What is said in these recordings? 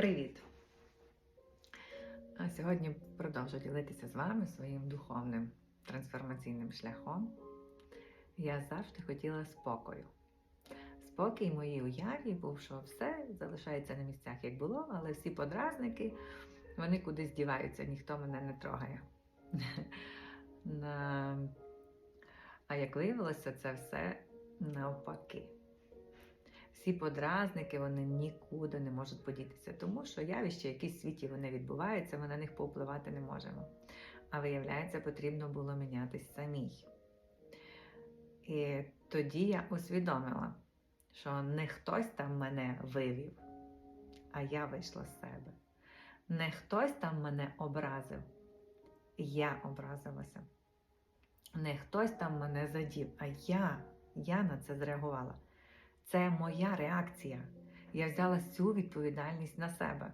Привіт! А Сьогодні продовжу ділитися з вами своїм духовним трансформаційним шляхом. Я завжди хотіла спокою. Спокій моїй уяві був, що все залишається на місцях, як було, але всі подразники вони кудись діваються, ніхто мене не трогає. А як виявилося, це все навпаки. Всі подразники вони нікуди не можуть подітися, тому що явища, які в світі вони відбуваються, ми на них повпливати не можемо. А виявляється, потрібно було мінятись самій. І тоді я усвідомила, що не хтось там мене вивів, а я вийшла з себе. Не хтось там мене образив, я образилася. Не хтось там мене задів, а я, я на це зреагувала. Це моя реакція. Я взяла всю відповідальність на себе.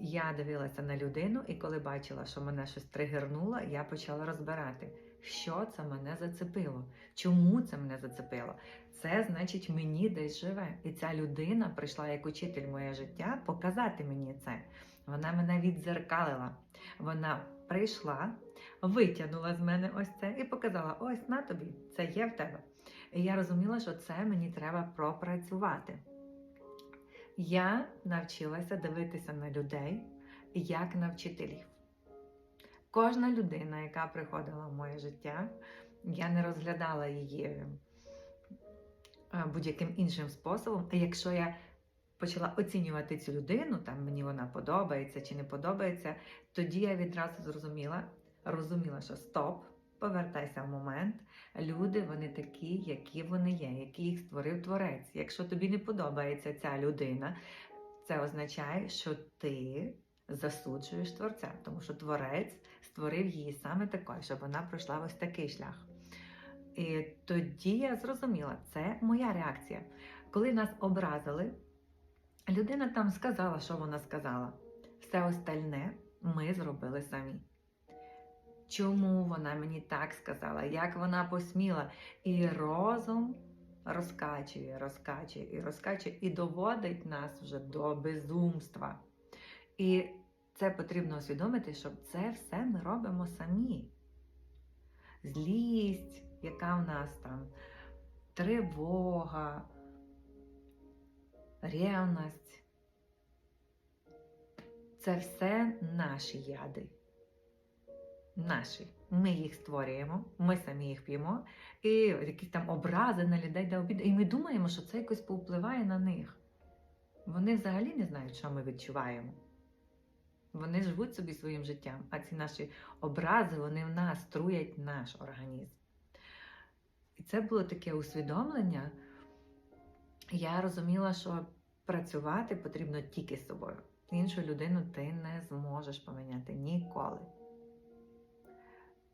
Я дивилася на людину, і коли бачила, що мене щось тригернуло, я почала розбирати, що це мене зацепило, чому це мене зацепило. Це значить, мені десь живе. І ця людина прийшла як учитель моє життя показати мені це. Вона мене відзеркалила. Вона прийшла, витягнула з мене ось це і показала: ось на тобі, це є в тебе. І я розуміла, що це мені треба пропрацювати. Я навчилася дивитися на людей як на вчителів. Кожна людина, яка приходила в моє життя, я не розглядала її е, будь-яким іншим способом. А якщо я почала оцінювати цю людину, там мені вона подобається чи не подобається, тоді я відразу зрозуміла, розуміла, що стоп, повертайся в момент. Люди вони такі, які вони є, які їх створив творець. Якщо тобі не подобається ця людина, це означає, що ти засуджуєш творця, тому що творець створив її саме такою, щоб вона пройшла ось такий шлях. І тоді я зрозуміла, це моя реакція. Коли нас образили, людина там сказала, що вона сказала. Все остальне ми зробили самі. Чому вона мені так сказала, як вона посміла? І розум розкачує, розкачує і розкачує, і доводить нас вже до безумства. І це потрібно усвідомити, що це все ми робимо самі. Злість, яка в нас там, тривога, ревність. Це все наші яди. Наші. Ми їх створюємо, ми самі їх п'ємо, і якісь там образи на людей де обіди. І ми думаємо, що це якось повпливає на них. Вони взагалі не знають, що ми відчуваємо. Вони живуть собі своїм життям, а ці наші образи вони в нас труять наш організм. І це було таке усвідомлення. Я розуміла, що працювати потрібно тільки з собою. Іншу людину ти не зможеш поміняти ніколи.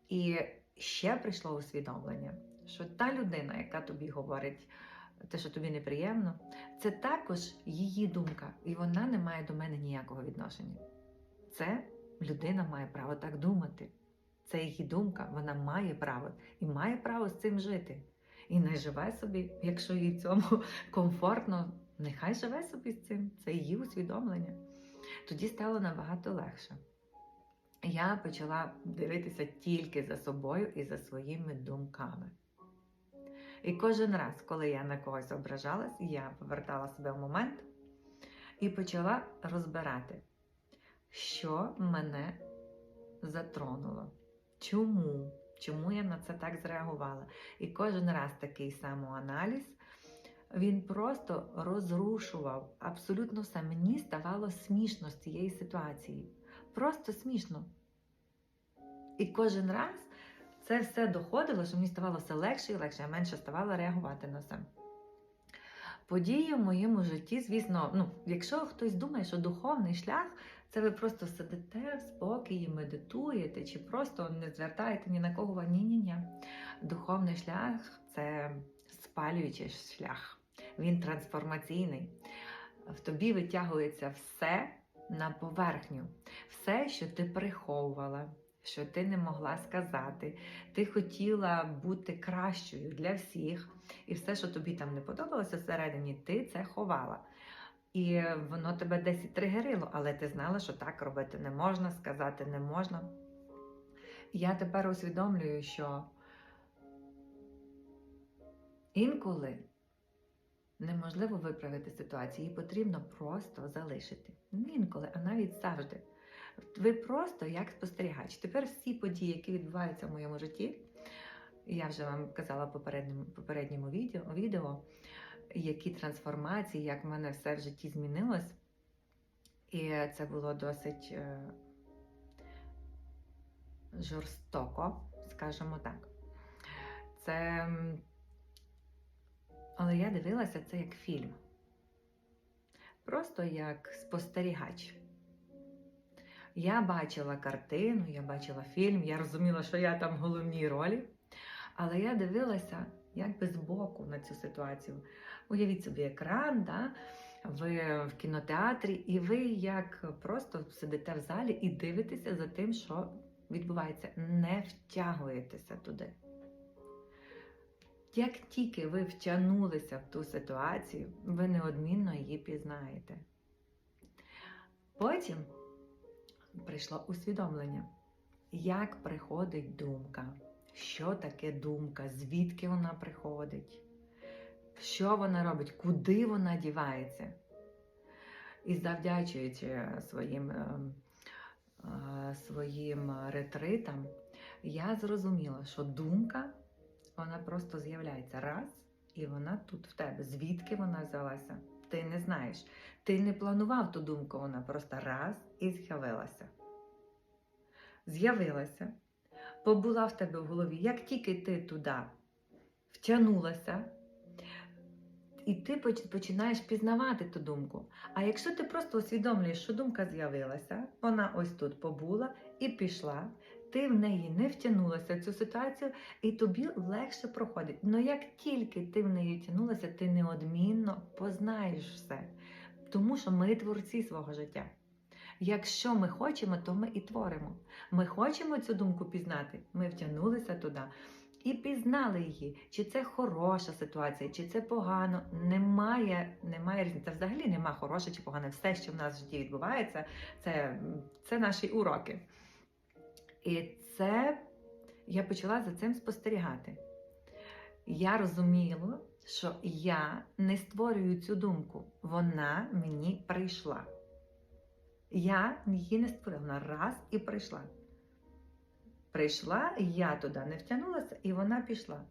І ще прийшло усвідомлення, що та людина, яка тобі говорить те, що тобі неприємно, це також її думка, і вона не має до мене ніякого відношення. Це людина має право так думати. Це її думка, вона має право і має право з цим жити. І не живе собі, якщо їй цьому комфортно, нехай живе собі з цим. Це її усвідомлення. Тоді стало набагато легше. Я почала дивитися тільки за собою і за своїми думками. І кожен раз, коли я на когось ображалась, я повертала себе в момент і почала розбирати, що мене затронуло. Чому? Чому я на це так зреагувала? І кожен раз такий самоаналіз, він просто розрушував абсолютно все. Мені ставало смішно з цієї ситуації. Просто смішно. І кожен раз це все доходило, що мені ставало все легше і легше, я менше ставала реагувати на це. Події в моєму житті, звісно, ну, якщо хтось думає, що духовний шлях це ви просто сидите в спокої, медитуєте, чи просто не звертаєте ні на кого. Ні-ні-ні. Духовний шлях це спалюючий шлях. Він трансформаційний. В тобі витягується все на поверхню, все, що ти приховувала, що ти не могла сказати. Ти хотіла бути кращою для всіх, і все, що тобі там не подобалося всередині, ти це ховала. І воно тебе десь і тригерило, але ти знала, що так робити не можна, сказати не можна. Я тепер усвідомлюю, що інколи неможливо виправити ситуацію, її потрібно просто залишити. Не інколи, а навіть завжди. Ви просто як спостерігач. Тепер всі події, які відбуваються в моєму житті, я вже вам казала в попередньому, попередньому відео, відео, які трансформації, як в мене все в житті змінилось. І це було досить е, жорстоко, скажімо так. Це. Але я дивилася це як фільм. Просто як спостерігач. Я бачила картину, я бачила фільм, я розуміла, що я там в головній ролі. Але я дивилася якби збоку на цю ситуацію. Уявіть собі екран, да? ви в кінотеатрі, і ви як просто сидите в залі і дивитеся за тим, що відбувається. Не втягуєтеся туди. Як тільки ви втягнулися в ту ситуацію, ви неодмінно її пізнаєте. Потім прийшло усвідомлення, як приходить думка, що таке думка, звідки вона приходить, що вона робить, куди вона дівається. І завдячуючи своїм, е, е, своїм ретритам, я зрозуміла, що думка вона просто з'являється раз, і вона тут в тебе. Звідки вона взялася? Ти не знаєш. Ти не планував ту думку, вона просто раз і з'явилася. З'явилася, побула в тебе в голові. Як тільки ти туди втягнулася, і ти починаєш пізнавати ту думку. А якщо ти просто усвідомлюєш, що думка з'явилася, вона ось тут побула і пішла, ти в неї не втягнулася в цю ситуацію, і тобі легше проходить. Но як тільки ти в неї втягнулася, ти неодмінно познаєш все. Тому що ми творці свого життя. Якщо ми хочемо, то ми і творимо. Ми хочемо цю думку пізнати, ми втягнулися туди і пізнали її. Чи це хороша ситуація, чи це погано. Немає, немає різниці. Взагалі нема хороше чи погане. Все, що в нас в житті відбувається, це, це наші уроки. І це я почала за цим спостерігати. Я розуміла, що я не створюю цю думку. Вона мені прийшла. Я її не створила. Вона раз і прийшла. Прийшла, я туди не втягнулася, і вона пішла.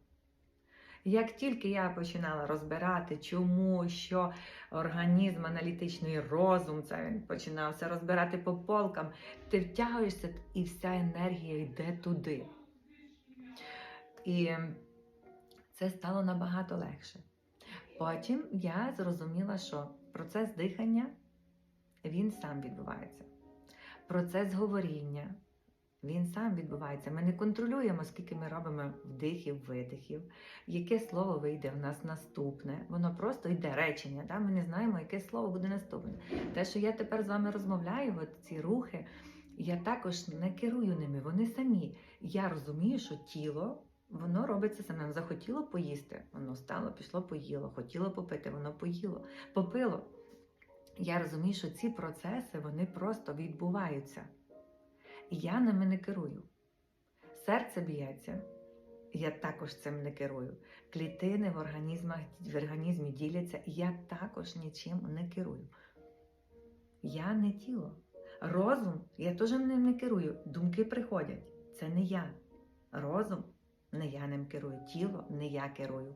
Як тільки я починала розбирати, чому, що організм, аналітичний розум, це він починався розбирати по полкам, ти втягуєшся, і вся енергія йде туди. І це стало набагато легше. Потім я зрозуміла, що процес дихання він сам відбувається. Процес говоріння він сам відбувається. Ми не контролюємо, скільки ми робимо вдихів, видихів, яке слово вийде в нас наступне. Воно просто йде речення. Да? Ми не знаємо, яке слово буде наступне. Те, що я тепер з вами розмовляю, от ці рухи, я також не керую ними, вони самі. Я розумію, що тіло. Воно робиться самим. Захотіло поїсти, воно стало, пішло, поїло, хотіло попити, воно поїло, попило. Я розумію, що ці процеси вони просто відбуваються. Я ними не керую. Серце б'ється, я також цим не керую. Клітини в, організмах, в організмі діляться, я також нічим не керую. Я не тіло. Розум я теж ним не керую. Думки приходять. Це не я. Розум не я ним керую. Тіло не я керую.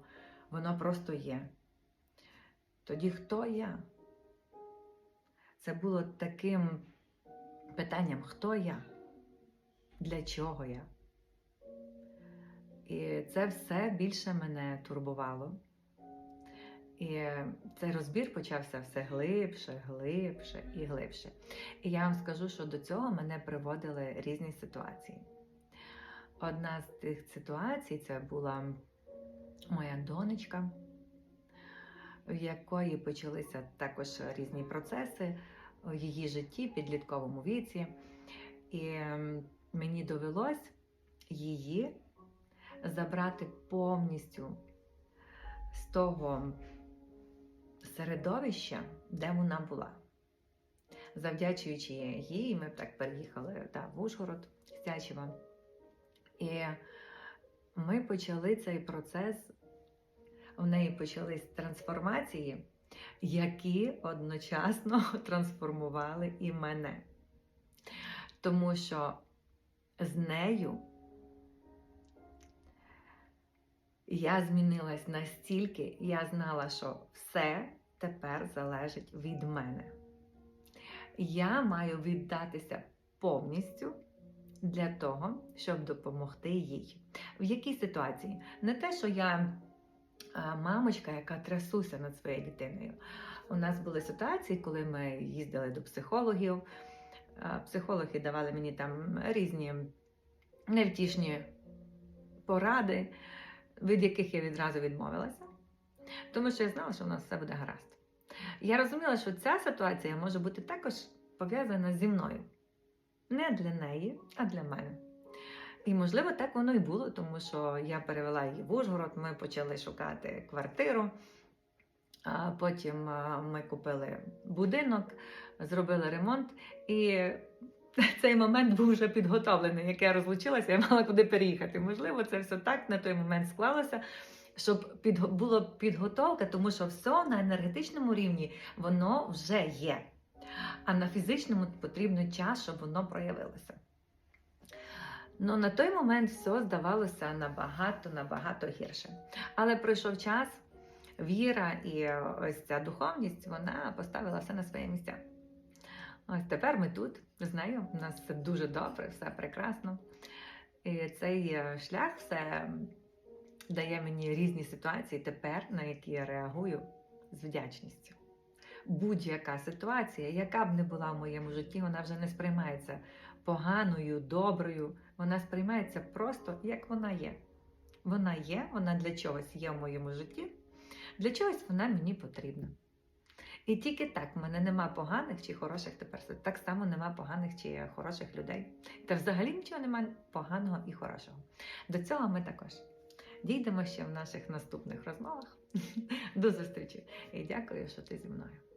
Воно просто є. Тоді хто я? Це було таким питанням, хто я? Для чого я? І це все більше мене турбувало. І цей розбір почався все глибше, глибше і глибше. І я вам скажу, що до цього мене приводили різні ситуації. Одна з тих ситуацій це була моя донечка, в якої почалися також різні процеси в її житті, підлітковому віці. І мені довелось її забрати повністю з того середовища, де вона була. Завдячуючи їй, ми так переїхали да, в Ужгород з Тячева. І ми почали цей процес, у неї почались трансформації, які одночасно трансформували і мене. Тому що з нею я змінилась настільки, я знала, що все тепер залежить від мене. Я маю віддатися повністю для того, щоб допомогти їй. В якій ситуації? Не те, що я мамочка, яка трясуся над своєю дитиною. У нас були ситуації, коли ми їздили до психологів. Психологи давали мені там різні невтішні поради, від яких я відразу відмовилася, тому що я знала, що у нас все буде гаразд. Я розуміла, що ця ситуація може бути також пов'язана зі мною. Не для неї, а для мене. І, можливо, так воно і було, тому що я перевела її в Ужгород, ми почали шукати квартиру. Потім ми купили будинок, зробили ремонт, і цей момент був вже підготовлений. Як я розлучилася, я мала куди переїхати. Можливо, це все так на той момент склалося, щоб під, була підготовка, тому що все на енергетичному рівні воно вже є. А на фізичному потрібно час, щоб воно проявилося. Ну, на той момент все здавалося набагато, набагато гірше. Але пройшов час, віра і ось ця духовність, вона поставила все на своє місця. Ось тепер ми тут з нею. У нас все дуже добре, все прекрасно. І цей е, шлях все дає мені різні ситуації тепер, на які я реагую з вдячністю. Будь-яка ситуація, яка б не була в моєму житті, вона вже не сприймається поганою, доброю. Вона сприймається просто як вона є. Вона є, вона для чогось є в моєму житті, для чогось вона мені потрібна. І тільки так в мене нема поганих чи хороших тепер. Так само нема поганих чи хороших людей. Та взагалі нічого немає поганого і хорошого. До цього ми також дійдемо ще в наших наступних розмовах. До зустрічі і дякую, що ти зі мною.